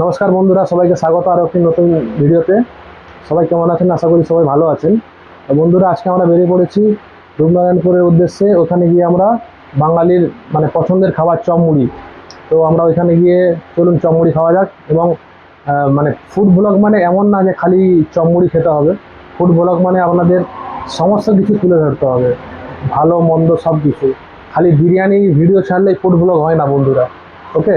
নমস্কার বন্ধুরা, সবাইকে স্বাগত আরও একটি নতুন ভিডিওতে। সবাই কেমন আছেন? আশা করি সবাই ভালো আছেন। বন্ধুরা, আজকে আমরা বেরিয়ে পড়েছি রূপনারায়ণপুরের উদ্দেশ্যে। ওখানে গিয়ে আমরা বাঙালির মানে পছন্দের খাবার চমমুড়ি তো আমরা ওইখানে গিয়ে চলুন চমমুড়ি খাওয়া যাক এবং মানে ফুড ব্লগ মানে এমন না যে খালি চমমুড়ি খেতে হবে। ফুড ব্লগ মানে আপনাদের সমস্ত কিছু তুলে ধরতে হবে। ভালো, মন্দ সব কিছু খালি বিরিয়ানি ভিডিও ছাড়লেই ফুড ব্লগ হয় না বন্ধুরা। ওকে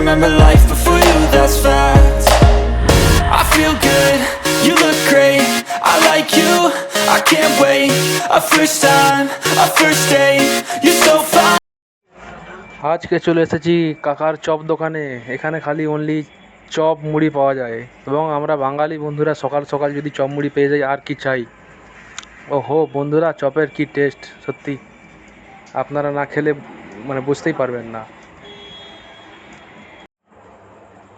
remember life before you, that's facts I feel good, you look great. I like you, I can't wait. A first time, a first date. You're so fine. আজকে চলে এসেছি কাকার চপ দোকানে। এখানে খালি অনলি চপ মুড়ি পাওয়া যায়। এবং আমরা বাঙালি বন্ধুরা সকাল সকাল যদি চপ মুড়ি পেয়ে যাই আর কি চাই? ও হো বন্ধুরা চপের কি টেস্ট সত্যি আপনারা না খেলে মানে বুঝতেই পারবেন না।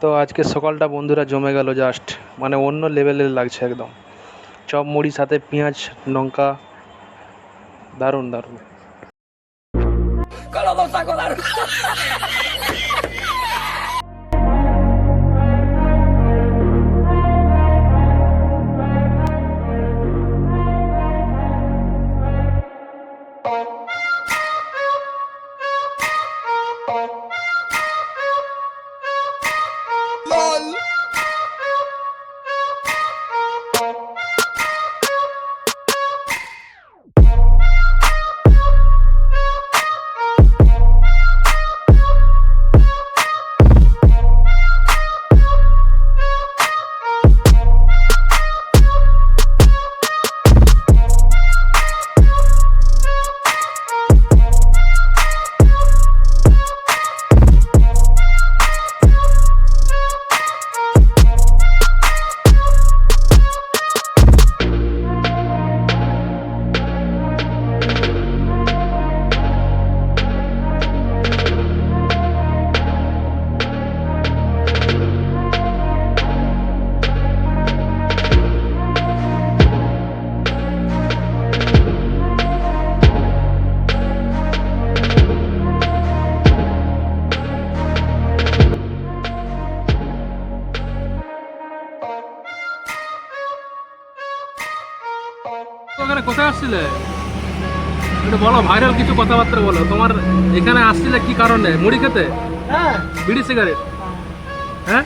তো আজকে সকালটা বন্ধুরা জমে গেল জাস্ট মানে অন্য লেভেলের লাগছে একদম। চপ মুড়ির সাথে পেঁয়াজ লঙ্কা দারুণ দারুণ। কোথায় আসছিলে? একটু বলো ভাইরাল কিছু কথাবার্তা বলো। তোমার এখানে আসছিলে কি কারণে? মুড়ি খেতে? হ্যাঁ। বিড়ি সিগারেট হ্যাঁ?